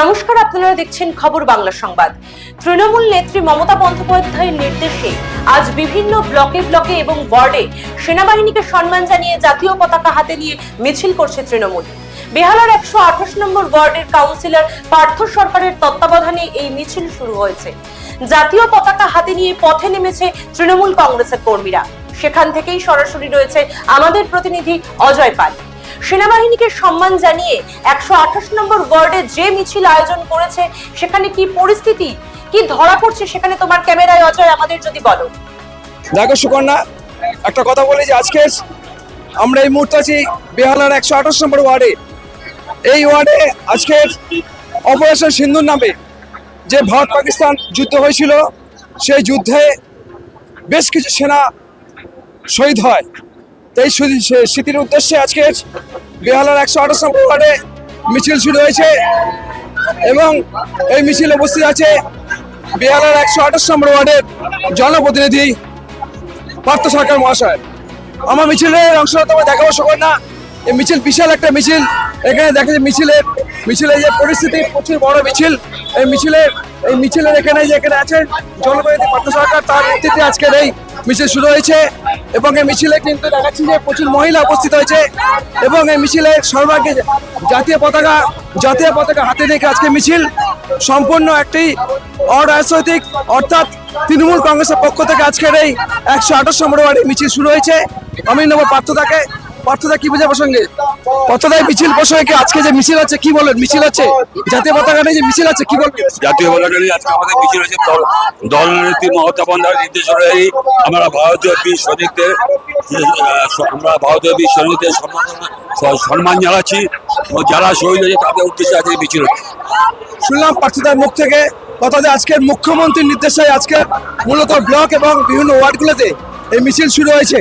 নমস্কার, আপনারা দেখছেন খবর বাংলা সংবাদ। তৃণমূল নেত্রী মমতা বন্দ্যোপাধ্যায়ের নির্দেশে আজ বিভিন্ন ব্লকে ব্লকে এবং ওয়ার্ডে সেনাবাহিনীকে সম্মান জানিয়ে জাতীয় পতাকা হাতে নিয়ে মিছিল করছে তৃণমূল। বেহালার একশো আঠাশ নম্বর ওয়ার্ডের কাউন্সিলর পার্থ সরকারের তত্ত্বাবধানে এই মিছিল শুরু হয়েছে। জাতীয় পতাকা হাতে নিয়ে পথে নেমেছে তৃণমূল কংগ্রেসের কর্মীরা। সেখান থেকেই সরাসরি রয়েছে আমাদের প্রতিনিধি অজয় পাল। সেনাবাহিনীকে সম্মান জানিয়ে একশো আঠাশ নম্বর ওয়ার্ডে যে মিছিল আয়োজন করেছে, সেখানে কি পরিস্থিতি? কি ধরা পড়ছে সেখানে তোমার ক্যামেরায়? অজয়, আমাদের যদি বলো। দেখো সুকন্যা, একটা কথা বলি যে আজকে আমরা এই মুহূর্তে আছি বেহালার একশো আঠাশ নম্বর ওয়ার্ডে। এই ওয়ার্ডে আজকে অপারেশন সিন্ধুর নামে যে ভারত পাকিস্তান যুদ্ধ হয়েছিল, সেই যুদ্ধে বেশ কিছু সেনা শহীদ হয়। তাই স্মৃতির উদ্দেশ্যে আজকে বেহালার একশো আঠাশ নম্বর ওয়ার্ডে মিছিল শুরু হয়েছে এবং এই মিছিলে উপস্থিত আছে বিহারের একশো আঠাশ নম্বর ওয়ার্ডের জনপ্রতিনিধি পার্থ সরকার মহাশয়। আমার মিছিলের অংশ তোমায় দেখাবো সবার না এই মিছিল বিশাল একটা মিছিল। এখানে দেখা যায় মিছিলের মিছিলের যে পরিস্থিতি, প্রচুর বড় মিছিল। এই মিছিলের এই মিছিলের এখানে যে এখানে আছেন জনপ্রতিনিধি পার্থ সরকার, তার নেতৃত্বে আজকের এই মিছিল শুরু হয়েছে। এবং এই মিছিলে কিন্তু দেখাচ্ছি যে প্রচুর মহিলা উপস্থিত হয়েছে এবং এই মিছিলে সর্বাগ্রে জাতীয় পতাকা জাতীয় পতাকা হাতে রেখে আজকে মিছিল সম্পূর্ণ একটি অরাজনৈতিক, অর্থাৎ তৃণমূল কংগ্রেসের পক্ষ থেকে আজকের এই একশো আঠাশ নম্বর মিছিল শুরু হয়েছে। আমি পার্থ পার্থদাকে। পার্থদা কি বোঝা প্রসঙ্গে? পার্থদায় মিছিল প্রসঙ্গে আজকে যে মিছিল আছে কি বলেন? মিছিল আছে? জাতীয় পতাকা নিয়ে যে মিছিল আছে কি বলবেন জাতীয় পতাকা নিয়ে আজকে আমাদের মিছিল আছে দল- দলনেত্রী মমতা বন্দ্যোপাধ্যায়ের নির্দেশ অনুযায়ী আমরা ভারতীয় বীর সৈনিকদের আমরা ভারতীয় বীর সৈনিকদের সম্মান সম্মান জানাচ্ছি যারা শহীদ হয়েছে তাদের উদ্দেশ্যে আজকে মিছিল হচ্ছে। শুনলাম পার্থদার মুখ থেকে কথা যে আজকের মুখ্যমন্ত্রীর নির্দেশে আজকে মূলত ব্লক এবং বিভিন্ন ওয়ার্ডগুলোতে এই মিছিল শুরু হয়েছে।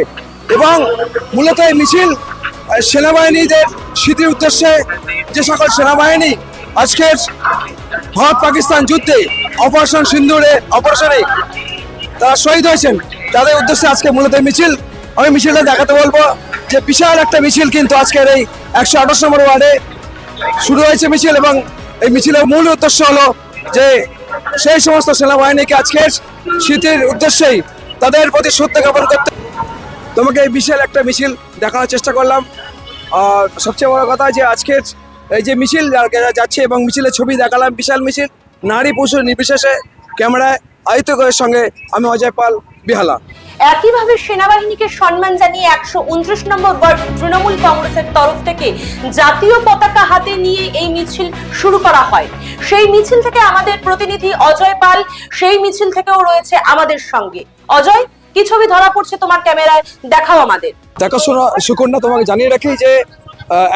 এবং মূলত এই মিছিল সেনাবাহিনীদের স্মৃতির উদ্দেশ্যে যে সকল সেনাবাহিনী আজকের ভারত পাকিস্তান যুদ্ধে অপারেশন সিন্ধুরে অপারেশনে তারা শহীদ হয়েছেন, তাদের উদ্দেশ্যে আজকে মূলত মিছিল। আমি মিছিলটা দেখাতে বলব যে বিশাল একটা মিছিল কিন্তু আজকের এই একশো আঠাশ নম্বর ওয়ার্ডে শুরু হয়েছে মিছিল এবং এই মিছিলের মূল উদ্দেশ্য হলো যে সেই সমস্ত সেনাবাহিনীকে আজকের শীতের উদ্দেশ্যেই তাদের প্রতি সত্য জ্ঞাপন করতে তোমাকে এই বিশাল একটা মিছিল দেখানোর চেষ্টা করলাম। আর সবচেয়ে বড় কথা যে আজকের এই যে মিছিল যাচ্ছে এবং মিছিলের ছবি দেখালাম, বিশাল মিছিল, নারী পুরুষ নির্বিশেষে ক্যামেরায় আয়ত্ত করের সঙ্গে আমি অজয় পাল, বিহালা। একইভাবে সেনাবাহিনীকে সম্মান জানিয়ে একশো উনত্রিশ নম্বর ওয়ার্ড তৃণমূল কংগ্রেসের তরফ থেকে জাতীয় পতাকা হাতে নিয়ে এই মিছিল শুরু করা হয়। সেই মিছিল থেকে আমাদের প্রতিনিধি অজয় পাল, সেই মিছিল থেকেও রয়েছে আমাদের সঙ্গে। অজয় কি ছবি ধরা পড়ছে তোমার ক্যামেরায়? দেখাও আমাদের। দেখো সুকন্যা, তোমাকে জানিয়ে রাখি যে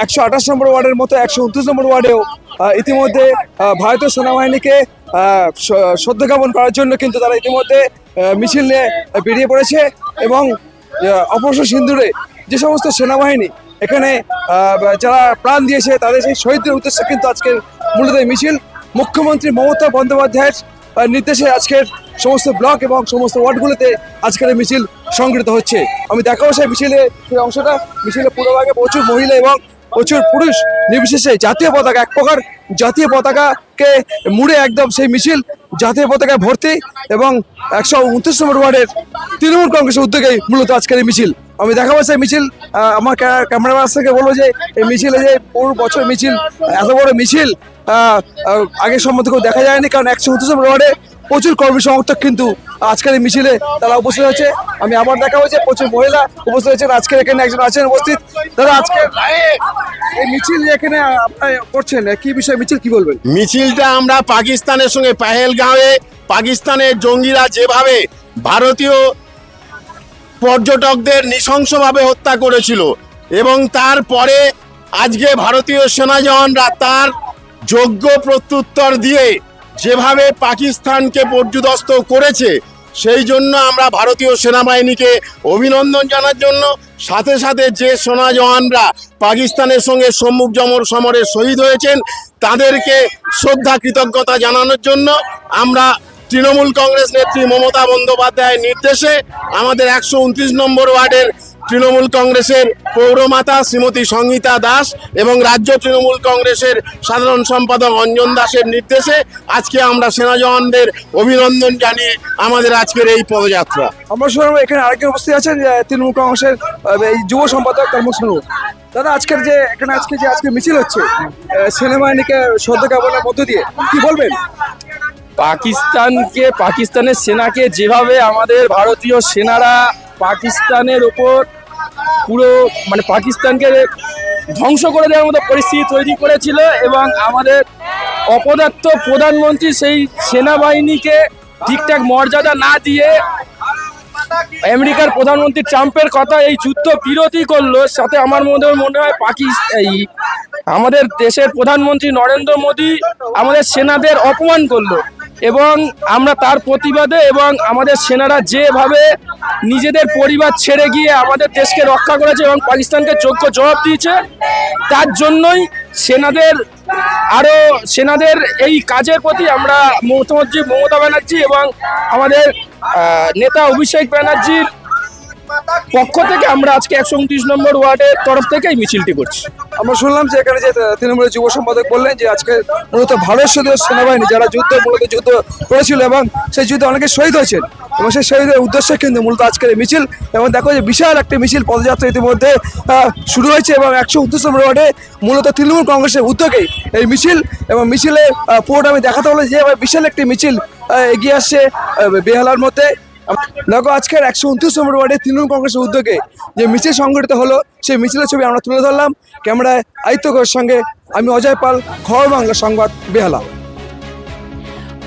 একশো আঠাশ নম্বর ওয়ার্ডের মতো একশো উনত্রিশ নম্বর ওয়ার্ডেও ইতিমধ্যে ভারতীয় সেনাবাহিনীকে শ্রদ্ধা জ্ঞাপন করার জন্য কিন্তু তারা ইতিমধ্যে মিছিল নিয়ে বেরিয়ে পড়েছে এবং অপারেশন সিন্দুরে যে সমস্ত সেনাবাহিনী এখানে যারা প্রাণ দিয়েছে, তাদের সেই শহীদদের উদ্দেশ্যে কিন্তু আজকের মূলত মিছিল। মুখ্যমন্ত্রী মমতা বন্দ্যোপাধ্যায়ের নির্দেশে আজকের সমস্ত ব্লক এবং সমস্ত ওয়ার্ডগুলোতে আজকের মিছিল সংগৃহীত হচ্ছে। আমি দেখাবো সেই মিছিলে সেই অংশটা। মিছিলে পুরোভাগে প্রচুর মহিলা এবং প্রচুর পুরুষ, নির্বিশেষে জাতীয় পতাকা, এক প্রকার জাতীয় পতাকাকে মুড়ে একদম সেই মিছিল, জাতীয় পতাকায় ভর্তি এবং একশো উনত্রিশ নম্বর ওয়ার্ডের তৃণমূল কংগ্রেসের উদ্যোগেই মূলত আজকের এই মিছিল। আমি দেখাবো সেই মিছিল আমার ক্যামেরাম্যান থেকে বলব যে, এই মিছিলে যে পুরো বছর মিছিল, এত বড় মিছিল আহ, সম্বন্ধে কেউ দেখা যায়নি কারণ একশো উনত্রিশ নম্বর ওয়ার্ডে প্রচুর কর্মী সমর্থক কিন্তু আজকের মিছিলে তারা উপস্থিত হয়েছে। আমি আবার দেখা হয়েছে প্রচুর মহিলা উপস্থিত হয়েছেন। আজকের এখানে একজন আছেন উপস্থিত। তারা আজকে এই মিছিল এখানে করছেন? কি বিষয় মিছিল কি বলবেন? মিছিলটা আমরা পাকিস্তানের সঙ্গে পাহেলগাঁওয়ে পাকিস্তানের জঙ্গিরা যেভাবে ভারতীয় পর্যটকদের নৃশংসভাবে হত্যা করেছিল এবং তারপরে আজকে ভারতীয় সেনা জওয়ানরা তার যোগ্য প্রত্যুত্তর দিয়ে যেভাবে পাকিস্তানকে পর্যুদস্ত করেছে, সেই জন্য আমরা ভারতীয় সেনাবাহিনীকে অভিনন্দন জানার জন্য, সাথে সাথে যে সোনা জওয়ানরা পাকিস্তানের সঙ্গে সম্মুখ জমর সমরে শহীদ হয়েছেন, তাদেরকে শ্রদ্ধা, কৃতজ্ঞতা জানানোর জন্য আমরা তৃণমূল কংগ্রেস নেত্রী মমতা বন্দ্যোপাধ্যায়ের নির্দেশে আমাদের একশো উনত্রিশ নম্বর ওয়ার্ডের তৃণমূল কংগ্রেসের পৌরমাতা শ্রীমতী সঙ্গীতা দাস এবং রাজ্য তৃণমূল কংগ্রেসের সাধারণ সম্পাদক অঞ্জন দাসের নির্দেশে আজকে আমরা সেনা জওয়ানদের অভিনন্দন জানিয়ে আমাদের আজকের এই পদযাত্রা। আমরা শুনলাম এখানে আরেকজন উপস্থিত আছেন যে তৃণমূল কংগ্রেসের এই যুব সম্পাদক শুনব দাদা আজকের যে এখানে আজকে যে আজকে মিছিল হচ্ছে সেনাবাহিনীকে শ্রদ্ধা জ্ঞাপনের মধ্য দিয়ে কি বলবেন? পাকিস্তানকে পাকিস্তানের সেনাকে যেভাবে আমাদের ভারতীয় সেনারা পাকিস্তানের ওপর পুরো মানে পাকিস্তানকে ধ্বংস করে দেওয়ার মতো পরিস্থিতি তৈরি করেছিল এবং আমাদের অপদার্থ প্রধানমন্ত্রী সেই সেনাবাহিনীকে ঠিকঠাক মর্যাদা না দিয়ে আমেরিকার প্রধানমন্ত্রী ট্রাম্পের কথা এই যুদ্ধ বিরতি করল, সাথে আমার মনে মনে হয় পাকিস্তান আমাদের দেশের প্রধানমন্ত্রী নরেন্দ্র মোদী আমাদের সেনাদের অপমান করল। এবং আমরা তার প্রতিবাদে এবং আমাদের সেনারা যেভাবে নিজেদের পরিবার ছেড়ে গিয়ে আমাদের দেশকে রক্ষা করেছে এবং পাকিস্তানকে যোগ্য জবাব দিয়েছে, তার জন্যই সেনাদের আরও সেনাদের এই কাজের প্রতি আমরা মুখ্যমন্ত্রী মমতা ব্যানার্জি এবং আমাদের নেতা অভিষেক ব্যানার্জির পক্ষ থেকে আমরা আজকে একশো উনত্রিশ নম্বর ওয়ার্ডের তরফ থেকে এই মিছিলটি করছি। আমরা শুনলাম যে এখানে যে তৃণমূলের যুব সম্পাদক বললেন যে আজকে মূলত ভারত সদস্য সেনাবাহিনী যারা যুদ্ধ মূলত যুদ্ধ করেছিল এবং সেই যুদ্ধে অনেকে শহীদ হয়েছেন। এবং সেই শহীদের উদ্দেশ্যে কিন্তু মূলত আজকের এই মিছিল। এবং দেখো যে বিশাল একটি মিছিল পদযাত্রা ইতিমধ্যে শুরু হয়েছে এবং একশো নম্বর ওয়ার্ডে মূলত তৃণমূল কংগ্রেসের উদ্যোগেই এই মিছিল এবং মিছিলে পুরোটা আমি দেখাতে হলো যে বিশাল একটি মিছিল এগিয়ে আসছে বেহালার মধ্যে। দেখো, আজকের একশো উনত্রিশ নম্বর ওয়ার্ডে তৃণমূল কংগ্রেসের উদ্যোগে যে মিছিল সংগঠিত হলো, সেই মিছিলের ছবি আমরা তুলে ধরলাম। ক্যামেরায় ঘোষের সঙ্গে আমি অজয় পাল, খবর বাংলা সংবাদ, বেহালা।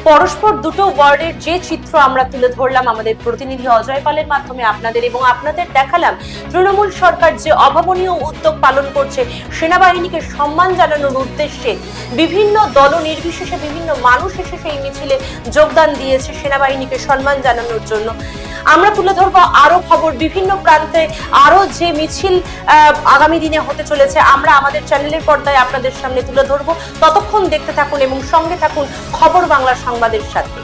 পরস্পর দুটো ওয়ার্ডের যে চিত্র আমরা তুলে ধরলাম আমাদের প্রতিনিধি অজয় পালের মাধ্যমে আপনাদের এবং আপনাদের দেখালাম, তৃণমূল সরকার যে অভাবনীয় উদ্যোগ পালন করছে, সেনাবাহিনীকে সম্মান জানানোর উদ্দেশ্যে বিভিন্ন দল নির্বিশেষে বিভিন্ন মানুষ এসে সেই মিছিলে যোগদান দিয়েছে, সেনাবাহিনীকে সম্মান জানানোর জন্য। আমরা তুলে ধরবো আরও খবর। বিভিন্ন প্রান্তে আরও যে মিছিল আগামী দিনে হতে চলেছে, আমরা আমাদের চ্যানেলের পর্দায় আপনাদের সামনে তুলে ধরবো। ততক্ষণ দেখতে থাকুন এবং সঙ্গে থাকুন খবর বাংলা সংবাদের সাথে।